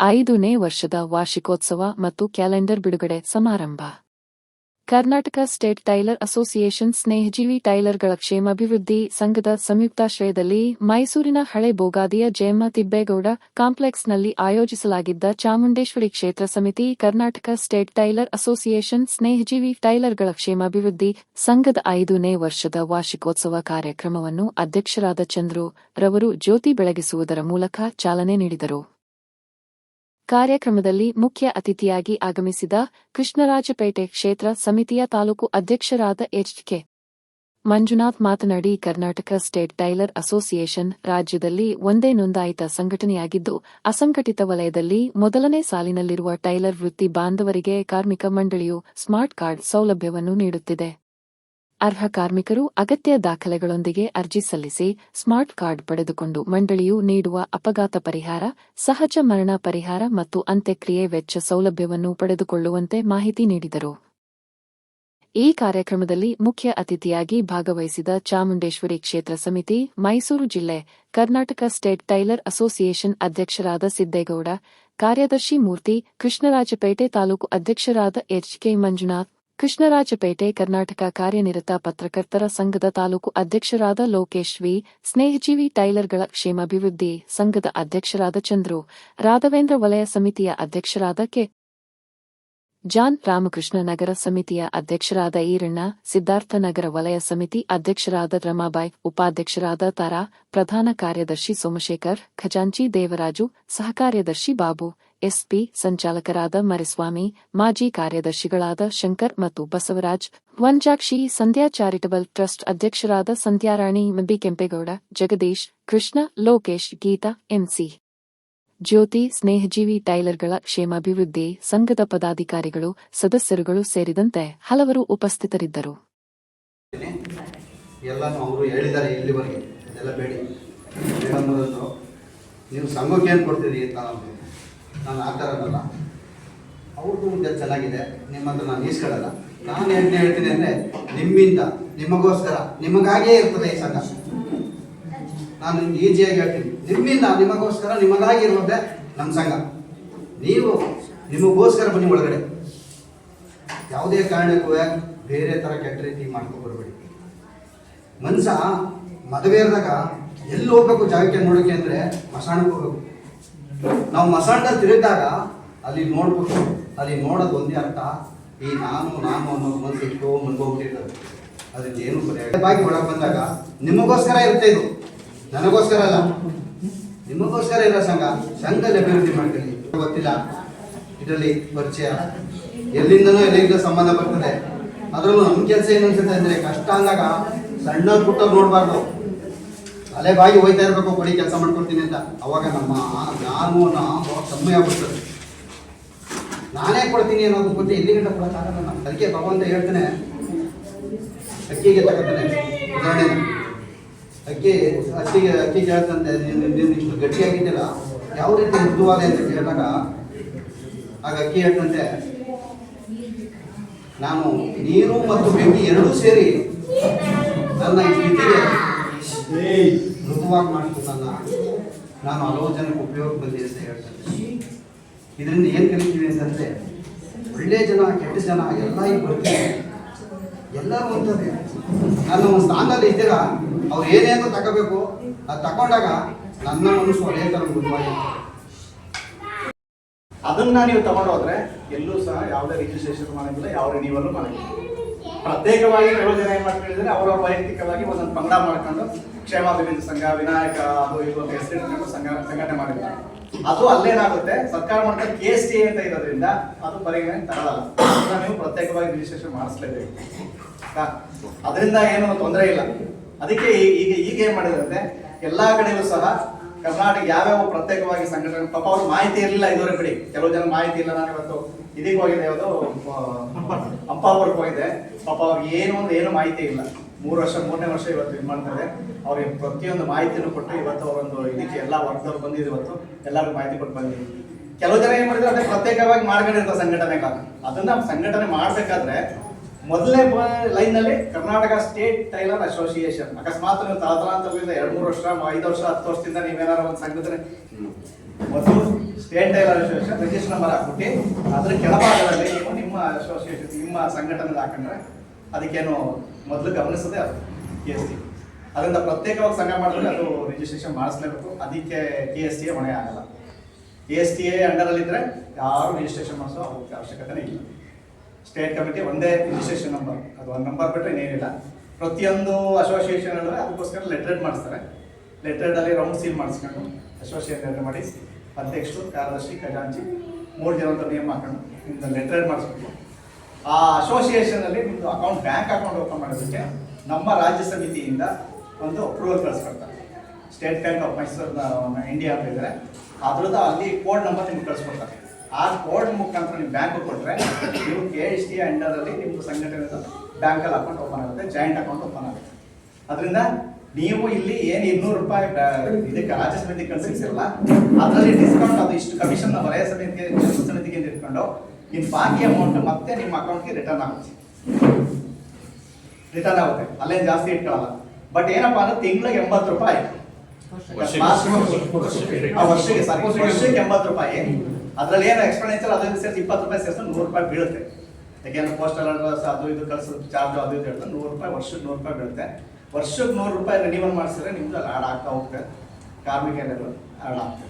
ಐದನೇ ವರ್ಷದ ವಾರ್ಷಿಕೋತ್ಸವ ಮತ್ತು ಕ್ಯಾಲೆಂಡರ್ ಬಿಡುಗಡೆ ಸಮಾರಂಭ. ಕರ್ನಾಟಕ ಸ್ಟೇಟ್ ಟೈಲರ್ ಅಸೋಸಿಯೇಷನ್ ಸ್ನೇಹಜೀವಿ ಟೈಲರ್ಗಳ ಕ್ಷೇಮಾಭಿವೃದ್ಧಿ ಸಂಘದ ಸಂಯುಕ್ತಾಶ್ರಯದಲ್ಲಿ ಮೈಸೂರಿನ ಹಳೆ ಬೋಗಾದಿಯ ಜಯಮ್ಮ ತಿಬ್ಬೇಗೌಡ ಕಾಂಪ್ಲೆಕ್ಸ್ನಲ್ಲಿ ಆಯೋಜಿಸಲಾಗಿದ್ದ ಚಾಮುಂಡೇಶ್ವರಿ ಕ್ಷೇತ್ರ ಸಮಿತಿ ಕರ್ನಾಟಕ ಸ್ಟೇಟ್ ಟೈಲರ್ ಅಸೋಸಿಯೇಷನ್ ಸ್ನೇಹಜೀವಿ ಟೈಲರ್ಗಳ ಕ್ಷೇಮಾಭಿವೃದ್ಧಿ ಸಂಘದ ಐದನೇ ವರ್ಷದ ವಾರ್ಷಿಕೋತ್ಸವ ಕಾರ್ಯಕ್ರಮವನ್ನು ಅಧ್ಯಕ್ಷರಾದ ಚಂದ್ರು ರವರು ಜ್ಯೋತಿ ಬೆಳಗಿಸುವುದರ ಮೂಲಕ ಚಾಲನೆ ನೀಡಿದರು. ಕಾರ್ಯಕ್ರಮದಲ್ಲಿ ಮುಖ್ಯ ಅತಿಥಿಯಾಗಿ ಆಗಮಿಸಿದ ಕೃಷ್ಣರಾಜಪೇಟೆ ಕ್ಷೇತ್ರ ಸಮಿತಿಯ ತಾಲೂಕು ಅಧ್ಯಕ್ಷರಾದ ಎಚ್ಕೆ. ಮಂಜುನಾಥ್ ಮಾತನಾಡಿ, ಕರ್ನಾಟಕ ಸ್ಟೇಟ್ ಟೈಲರ್ ಅಸೋಸಿಯೇಷನ್ ರಾಜ್ಯದಲ್ಲಿ ಒಂದೇ ನೋಂದಾಯಿತ ಸಂಘಟನೆಯಾಗಿದ್ದು, ಅಸಂಘಟಿತ ವಲಯದಲ್ಲಿ ಮೊದಲನೇ ಸಾಲಿನಲ್ಲಿರುವ ಟೈಲರ್ ವೃತ್ತಿ ಬಾಂಧವರಿಗೆ ಕಾರ್ಮಿಕ ಮಂಡಳಿಯು ಸ್ಮಾರ್ಟ್ ಕಾರ್ಡ್ ಸೌಲಭ್ಯವನ್ನು ನೀಡುತ್ತಿದೆ. ಅರ್ಹ ಕಾರ್ಮಿಕರು ಅಗತ್ಯ ದಾಖಲೆಗಳೊಂದಿಗೆ ಅರ್ಜಿ ಸಲ್ಲಿಸಿ ಸ್ಮಾರ್ಟ್ ಕಾರ್ಡ್ ಪಡೆದುಕೊಂಡು ಮಂಡಳಿಯು ನೀಡುವ ಅಪಘಾತ ಪರಿಹಾರ, ಸಹಜ ಮರಣ ಪರಿಹಾರ ಮತ್ತು ಅಂತ್ಯಕ್ರಿಯೆ ವೆಚ್ಚ ಸೌಲಭ್ಯವನ್ನು ಪಡೆದುಕೊಳ್ಳುವಂತೆ ಮಾಹಿತಿ ನೀಡಿದರು. ಈ ಕಾರ್ಯಕ್ರಮದಲ್ಲಿ ಮುಖ್ಯ ಅತಿಥಿಯಾಗಿ ಭಾಗವಹಿಸಿದ ಚಾಮುಂಡೇಶ್ವರಿ ಕ್ಷೇತ್ರ ಸಮಿತಿ, ಮೈಸೂರು ಜಿಲ್ಲೆ, ಕರ್ನಾಟಕ ಸ್ಟೇಟ್ ಟೈಲರ್ ಅಸೋಸಿಯೇಷನ್ ಅಧ್ಯಕ್ಷರಾದ ಸಿದ್ದೇಗೌಡ, ಕಾರ್ಯದರ್ಶಿ ಮೂರ್ತಿ, ಕೃಷ್ಣರಾಜಪೇಟೆ ತಾಲೂಕು ಅಧ್ಯಕ್ಷರಾದ ಎಚ್ಕೆ ಮಂಜುನಾಥ್ ಕೃಷ್ಣರಾಜಪೇಟೆ, ಕರ್ನಾಟಕ ಕಾರ್ಯನಿರತ ಪತ್ರಕರ್ತರ ಸಂಘದ ತಾಲೂಕು ಅಧ್ಯಕ್ಷರಾದ ಲೋಕೇಶ್ ವಿ. ಸ್ನೇಹಜೀವಿ ಟೈಲರ್ಗಳ ಕ್ಷೇಮಾಭಿವೃದ್ಧಿ ಸಂಘದ ಅಧ್ಯಕ್ಷರಾದ ಚಂದ್ರು, ರಾಘವೇಂದ್ರ ವಲಯ ಸಮಿತಿಯ ಅಧ್ಯಕ್ಷರಾದ ಕೆ. ಜಾನ್, ರಾಮಕೃಷ್ಣ ನಗರ ಸಮಿತಿಯ ಅಧ್ಯಕ್ಷರಾದ ಈರಣ್ಣ, ಸಿದ್ಧಾರ್ಥ ನಗರ ವಲಯ ಸಮಿತಿ ಅಧ್ಯಕ್ಷರಾದ ರಮಾಬಾಯ್, ಉಪಾಧ್ಯಕ್ಷರಾದ ತಾರಾ, ಪ್ರಧಾನ ಕಾರ್ಯದರ್ಶಿ ಸೋಮಶೇಖರ್, ಖಜಾಂಚಿ ದೇವರಾಜು, ಸಹಕಾರ್ಯದರ್ಶಿ ಬಾಬು ಎಸ್ಪಿ ಸಂಚಾಲಕರಾದ ಮರಿಸ್ವಾಮಿ, ಮಾಜಿ ಕಾರ್ಯದರ್ಶಿಗಳಾದ ಶಂಕರ್ ಮತ್ತು ಬಸವರಾಜ್, ವಂಜಾಕ್ಷಿ ಸಂಧ್ಯಾ ಚಾರಿಟಬಲ್ ಟ್ರಸ್ಟ್ ಅಧ್ಯಕ್ಷರಾದ ಸಂಧ್ಯಾರಾಣಿ ಕೆಂಪೇಗೌಡ ಜಗದೀಶ್, ಕೃಷ್ಣ, ಲೋಕೇಶ್, ಗೀತಾ ಎಂಸಿ ಜ್ಯೋತಿ, ಸ್ನೇಹಜೀವಿ ಟೈಲರ್ಗಳ ಕ್ಷೇಮಾಭಿವೃದ್ಧಿ ಸಂಘದ ಪದಾಧಿಕಾರಿಗಳು, ಸದಸ್ಯರುಗಳು ಸೇರಿದಂತೆ ಹಲವರು ಉಪಸ್ಥಿತರಿದ್ದರು. ನೀವು ಸಂಘಕ್ಕೆ ಏನು ಕೊಡ್ತೀರಿ ಅಂತ ನಾನು ಆ ಥರನಲ್ಲ ಅವ್ರದ್ದು ಮುಂದೆ ಚೆನ್ನಾಗಿದೆ ನಿಮ್ಮದು ನಾನು ಈಸ್ಕೊಳ್ಳಲ್ಲ. ನಾನು ಏನು ಹೇಳ್ತೀನಿ ಅಂದರೆ, ನಿಮ್ಮಿಂದ, ನಿಮಗೋಸ್ಕರ ನಿಮಗಾಗಿಯೇ ಇರ್ತದೆ ಈ ಸಂಘ. ನಾನು ಈಜಿಯಾಗಿ ಹೇಳ್ತೀನಿ. ನಿಮ್ಮಿಂದ, ನಿಮಗೋಸ್ಕರ, ನಿಮಗಾಗಿ ಇರೋದೇ ನಮ್ಮ ಸಂಘ. ನೀವು ನಿಮಗೋಸ್ಕರ ಬನ್ನಿ ಒಳಗಡೆ. ಯಾವುದೇ ಕಾರಣಕ್ಕೂ ಬೇರೆ ಥರ ಕೆಟ್ಟ ರೀತಿ ಮಾಡ್ಕೊಬರ್ಬೇಡಿ ಮನುಷ್ಯ ಮದುವೆ ಇರಿದಾಗ ಎಲ್ಲಿ ಹೋಗ್ಬೇಕು ಜಾಗಕ್ಕೆ ನೋಡೋಕೆ ಅಂದರೆ ಮಸಾಣಕ್ಕೆ ಹೋಗ್ಬೇಕು. ನಾವು ಮಸಾಂಡ ತಿರುಗಿದಾಗ ಅಲ್ಲಿ ನೋಡ್ಬೋದು ಅಲ್ಲಿ ನೋಡೋದು ಒಂದೇ ಅರ್ಥ, ಈ ನಾನು ನಾನು ಅನ್ನೋದು ಮನಸ್ಸು ಇಟ್ಟು ಮುನ್ಗೋಗ್ಬಿಟ್ಟಿರ್ತದೆ. ಅದಕ್ಕೆ ಏನು ಬಾಗಿ ಒಳಗೆ ಬಂದಾಗ ನಿಮಗೋಸ್ಕರ ಇರುತ್ತೆ ಇದು. ನನಗೋಸ್ಕರ ಅಲ್ಲ. ನಿಮಗೋಸ್ಕರ ಇರೋ ಸಂಘ ಸಂಘದಲ್ಲಿ ಅಭಿವೃದ್ಧಿ ಮಾಡ್ತೀನಿ ಗೊತ್ತಿಲ್ಲ. ಇದರಲ್ಲಿ ಪರಿಚಯ. ಎಲ್ಲಿಂದನೂ ಎಲ್ಲಿಂದ ಸಂಬಂಧ ಬರ್ತದೆ. ಅದರಲ್ಲೂ ನಮ್ಮ ಕೆಲಸ ಏನು ಅನ್ಸುತ್ತೆ ಅಂದರೆ ಕಷ್ಟ ಅಂದಾಗ ಸಣ್ಣ ಪುಟ್ಟ ನೋಡಬಾರ್ದು. ಅಲೆ ಬಾಯಿ ಹೋಯ್ತಾ ಇರಬೇಕು, ಕೊಡಿ, ಕೆಲಸ ಮಾಡ್ಕೊಡ್ತೀನಿ ಅಂತ. ಅವಾಗ ನಮ್ಮ ನಾನು ಕಮ್ಮಿ ಆಗ್ಬಿಡ್ತದೆ. ನಾನೇ ಕೊಡ್ತೀನಿ ಅನ್ನೋದು ಗೊತ್ತೆ, ಎಲ್ಲಿ ಗಂಟ ಕೊಡೋಕ್ಕಾಗಲ್ಲ ನಾನು ಅದಕ್ಕೆ ಭಗವಂತ ಹೇಳ್ತಾನೆ. ಅಕ್ಕಿಗೆ ತಗೋತಾನೆ. ಉದಾಹರಣೆ. ಅಕ್ಕಿ, ಅಕ್ಕಿಗೆ, ಅಕ್ಕಿ ಕೇಳ್ತಂತೆ ನೀನು ಇಷ್ಟು ಗಟ್ಟಿಯಾಗಿದ್ದಿಲ್ಲ ಯಾವ ರೀತಿ ಮೃದುವಾದ ಅಂತ ಕೇಳಿದಾಗ, ಆಗ ಅಕ್ಕಿ ಹೇಳ್ತಂತೆ, ನಾನು ನೀರು ಮತ್ತು ಬೆಂಕಿ ಎರಡೂ ಸೇರಿ ನನ್ನ ಸ್ಥಿತಿಗೆ ಮೃದುವಾಗಿ ನನ್ನ ನಾನು ಹಲವು ಜನಕ್ಕೆ ಉಪಯೋಗ ಬಂದಿದೆ ಅಂತ ಹೇಳ್ತೇನೆ. ಇದರಿಂದ ಏನು ಕಲಿತೀವಿ ಅಂತಂದರೆ, ಒಳ್ಳೆ ಜನ, ಕೆಟ್ಟ ಜನ, ಎಲ್ಲ ಈಗ ಬರ್ತೀವಿ ಎಲ್ಲರೂ ಅಂತದೆ ನಾನು ಒಂದು ಸ್ಥಾನದಲ್ಲಿ ಇದ್ದೀರಾ? ಅವ್ರು ಏನೇನು ತಗೋಬೇಕು. ಅದು ತಗೊಂಡಾಗ ನನ್ನ ಮನಸ್ಸು ಅದೇ ಥರ ಮೃದುವಾಗಿರ್ತದೆ ಅದನ್ನ ನೀವು ತಗೊಂಡೋದ್ರೆ ಎಲ್ಲೂ ಸಹ ಯಾವುದೇ ರಿಜಿಸ್ಟ್ರೇಷನ್ ಮಾಡಂಗಿಲ್ಲ, ಯಾವ ರಿನ್ಯೂವಲ್ ಮಾಡಂಗಿಲ್ಲ. ಪ್ರತ್ಯೇಕವಾಗಿ ಕೆಲವು ಜನ ಏನ್ ಮಾಡ್ಕೊಂಡಿದ್ರೆ ಅವರವ್ರ ವೈಯಕ್ತಿಕವಾಗಿ ಒಂದೊಂದು ಪಂಗಡ ಮಾಡ್ಕೊಂಡು ಕ್ಷೇಮಾಭಿವೃದ್ಧಿ ಸಂಘ, ವಿನಾಯಕ ಅದು ಇದು ಸಂಘ ಸಂಘಟನೆ ಮಾಡಿದ್ದಾರೆ. ಅದು ಅಲ್ಲೇನಾಗುತ್ತೆ? ಸರ್ಕಾರ ಮಾಡ್ತಾ ಕೆ ಎಸ್ ಟಿ ಅಂತ ಇರೋದ್ರಿಂದ ಅದು ಪರಿಗಣನೆ ತರಲ್ಲ. ನೀವು ಪ್ರತ್ಯೇಕವಾಗಿ ರಿಜಿಸ್ಟ್ರೇಷನ್ ಮಾಡಿಸ್ಲೇಬೇಕು? ಅದರಿಂದ ಏನು ತೊಂದರೆ ಇಲ್ಲ. ಅದಕ್ಕೆ ಈಗ ಈಗ ಏನ್ ಮಾಡಿದ್ರೆ ಎಲ್ಲಾ ಕಡೆಯೂ ಸಹ ಕರ್ನಾಟಕ ಯಾವ್ಯಾವ ಪ್ರತ್ಯೇಕವಾಗಿ ಸಂಘಟನೆ, ಪಾಪ ಅವ್ರ ಮಾಹಿತಿ ಇರಲಿಲ್ಲ ಇದುವರೆಗೆ ಬಿಡಿ. ಕೆಲವು ಜನ ಮಾಹಿತಿ ಇಲ್ಲ, ನಾನು ಇವತ್ತು ಇದಕ್ಕೆ ಹೋಗಿದೆ ಯಾವುದು ಅಂಪಾಪುರಕ್ಕೆ ಹೋಗಿದೆ. ಪಾಪ ಅವ್ರಿಗೆ ಏನು ಒಂದು, ಏನು ಮಾಹಿತಿ ಇಲ್ಲ. ಮೂರು ವರ್ಷ, ಮೂರನೇ ವರ್ಷ ಇವತ್ತು ಇದು. ಮಾಡ್ತಾರೆ ಅವ್ರಿಗೆ ಪ್ರತಿಯೊಂದು ಮಾಹಿತಿಯನ್ನು ಕೊಟ್ಟು ಇವತ್ತು ಅವರೊಂದು ಇದಕ್ಕೆ ಎಲ್ಲ ವರ್ಗದವ್ರು ಬಂದಿದ್ದು ಇವತ್ತು, ಎಲ್ಲರಿಗೂ ಮಾಹಿತಿ ಕೊಟ್ಟು ಬಂದಿದ್ದೀವಿ ಕೆಲವು ಜನ ಏನ್ ಮಾಡಿದ್ರೆ, ಅದೇ ಪ್ರತ್ಯೇಕವಾಗಿ ಮಾಡ್ಕೊಂಡಿರ್ತಾರೆ ಸಂಘಟನೆಗಳನ್ನ ಅದನ್ನ ಸಂಘಟನೆ ಮಾಡ್ಬೇಕಾದ್ರೆ ಮೊದಲನೇ ಲೈನ್ನಲ್ಲಿ ಕರ್ನಾಟಕ ಸ್ಟೇಟ್ ಟೈಲರ್ ಅಸೋಸಿಯೇಷನ್. ಅಕಸ್ಮಾತ್ ನೀವು ತಲತಲಾಂತರದಿಂದ ಎರಡು ಮೂರು ವರ್ಷ, ಐದು ವರ್ಷ, ಹತ್ತು ವರ್ಷದಿಂದ ನೀವೇನಾರು ಒಂದು ಸಂಘಟನೆ ಮೊದಲು state tailor association register number ಹಾಕ್ಬಿಟ್ಟು ಅದ್ರ ಕೆಳಭಾಗದಲ್ಲಿ ನೀವು ನಿಮ್ಮ ಅಸೋಸಿಯೇಷನ್, ನಿಮ್ಮ ಸಂಘಟನೆ ಹಾಕೊಂಡ್ರೆ ಅದಕ್ಕೇನು ಮೊದಲು ಗಮನಿಸದೆ ಅದು ಕೆ ಎಸ್ ಸಿ. ಅದರಿಂದ ಪ್ರತ್ಯೇಕವಾಗಿ ಸಂಘ ಮಾಡಿದ್ರೆ ಅದು ರಿಜಿಸ್ಟ್ರೇಷನ್ ಮಾಡಿಸ್ಲೇಬೇಕು. ಅದಕ್ಕೆ ಕೆ ಎಸ್ ಟಿ ಎ ಹೊಣೆ ಆಗಲ್ಲ. ಕೆ ಎಸ್ ಟಿ ಎ ಅಂಡರಲ್ಲಿದ್ದರೆ ಯಾರು ರಿಜಿಸ್ಟ್ರೇಷನ್ ಮಾಡಿಸೋ ಅವಶ್ಯಕತೆನೇ ಇಲ್ಲ. ಸ್ಟೇಟ್ ಕಮಿಟಿ ಒಂದೇ ರಿಜಿಸ್ಟ್ರೇಷನ್ ನಂಬರ್ ಅದು ಒಂದು ನಂಬರ್ ಬಿಟ್ಟರೆ ಇನ್ನೇನಿಲ್ಲ ಪ್ರತಿಯೊಂದು ಅಸೋಸಿಯೇಷನ್ ಅಂದರೆ ಅದಕ್ಕೋಸ್ಕರ ಲೆಟ್ರೇಟ್ ಮಾಡಿಸ್ತಾರೆ. ಲೆಟ್ರೇಡಲ್ಲಿ ರೌಂಡ್ ಸೀಲ್ ಮಾಡಿಸ್ಕೊಂಡು ಅಸೋಸಿಯೇಷನ್ ಮಾಡಿ ಅಧ್ಯಕ್ಷರು, ಕಾರ್ಯದರ್ಶಿ, ಖಜಾಂಚಿ ಮೂರು ಜನ ಅಂತ ನೇಮ್ ಹಾಕೊಂಡು ನಿಮ್ಮದು ಲೆಟ್ರೇಡ್ ಮಾಡಿಸ್ಬೇಕು ಆ ಅಸೋಸಿಯೇಷನಲ್ಲಿ ನಿಮ್ಮದು ಅಕೌಂಟ್ ಬ್ಯಾಂಕ್ ಅಕೌಂಟ್ ಓಪನ್ ಮಾಡೋದಕ್ಕೆ ನಮ್ಮ ರಾಜ್ಯ ಸಮಿತಿಯಿಂದ ಒಂದು approval ಕಳಿಸ್ಕೊಡ್ತಾರೆ. State Bank of Mysore India ಅಂತ ಇದ್ದಾರೆ ಅದ್ರದ್ದು ಅಲ್ಲಿ ಕೋಡ್ ನಂಬರ್ ನಿಮ್ಗೆ ಕಳಿಸ್ಕೊಡ್ತಾರೆ. ಆ ಕೋಡ್ ಮುಖಾಂತರ ನೀವು ಬ್ಯಾಂಕ್ ಕೊಟ್ಟರೆ ನೀವು ಕೆ ಎಸ್ ಟಿ ಅಂಡರಲ್ಲಿ ನಿಮ್ಮದು ಸಂಘಟನೆದು ಬ್ಯಾಂಕಲ್ಲಿ ಅಕೌಂಟ್ ಓಪನ್ ಆಗುತ್ತೆ ಜಾಯಿಂಟ್ ಅಕೌಂಟ್ ಓಪನ್ ಆಗುತ್ತೆ. ಅದರಿಂದ ನೀವು ಇಲ್ಲಿ ಏನು ಇನ್ನೂರು ರೂಪಾಯಿ ಇದಕ್ಕೆ ರಾಜ್ಯ ಸಮಿತಿ ಕಳಿಸಿರಲ್ಲ ಅದರಲ್ಲಿ ಡಿಸ್ಕೌಂಟ್ ಅದು ಇಷ್ಟು ಕಮಿಷನ್ ವಲಯ ಸಮಿತಿಗೆ ಸಮಿತಿಗೆ ಇಟ್ಕೊಂಡು ನಿಮ್ಮ ಬಾಕಿ ಅಮೌಂಟ್ ಮತ್ತೆ ನಿಮ್ಮ ಅಕೌಂಟ್ಗೆ ರಿಟರ್ನ್ ಆಗುತ್ತೆ. ರಿಟರ್ನ್ ಆಗುತ್ತೆ. ಅಲ್ಲೇನು ಜಾಸ್ತಿ ಇಟ್ಕೊಳ್ಳಲ್ಲ ಬಟ್ ಏನಪ್ಪಾ ಅಂದ್ರೆ ತಿಂಗಳಿಗೆ ಎಂಬತ್ತು ರೂಪಾಯಿ ವರ್ಷಕ್ಕೆ. ಸಾರಿ ವರ್ಷಕ್ಕೆ ಎಂಬತ್ತು ರೂಪಾಯಿ. ಅದ್ರಲ್ಲಿ ಏನು ಎಕ್ಸ್ಪೆಂಡಿಚರ್ ಅದರಿಂದ ಸೇರಿಸಿ ಇಪ್ಪತ್ತು ರೂಪಾಯಿ ಸೇರಿಸಿ ನೂರು ರೂಪಾಯಿ ಬೀಳುತ್ತೆ. ಯಾಕೆಂದ್ರೆ ಪೋಸ್ಟಲ್ ಅಡ್ವಾನ್ಸ್ ಅದು ಇದು ಕಳಿಸೋದು ಚಾರ್ಜ್ ಅದು ಇದು ಹೇಳ್ತಾರೆ. ನೂರು ರೂಪಾಯಿ ವರ್ಷಕ್ಕೆ ನೂರು ರೂಪಾಯಿ ಬೀಳುತ್ತೆ. ವರ್ಷಕ್ಕೆ ನೂರು ರೂಪಾಯಿ ರಿನಿವಲ್ ಮಾಡಿಸಿದ್ರೆ ನಿಮ್ದು ಅಲ್ಲಿ ಆಡ್ ಆಗ್ತಾ ಹೋಗುತ್ತೆ. ಕಾರ್ಮಿಕರು ಹಾಡಾಗ್ತದೆ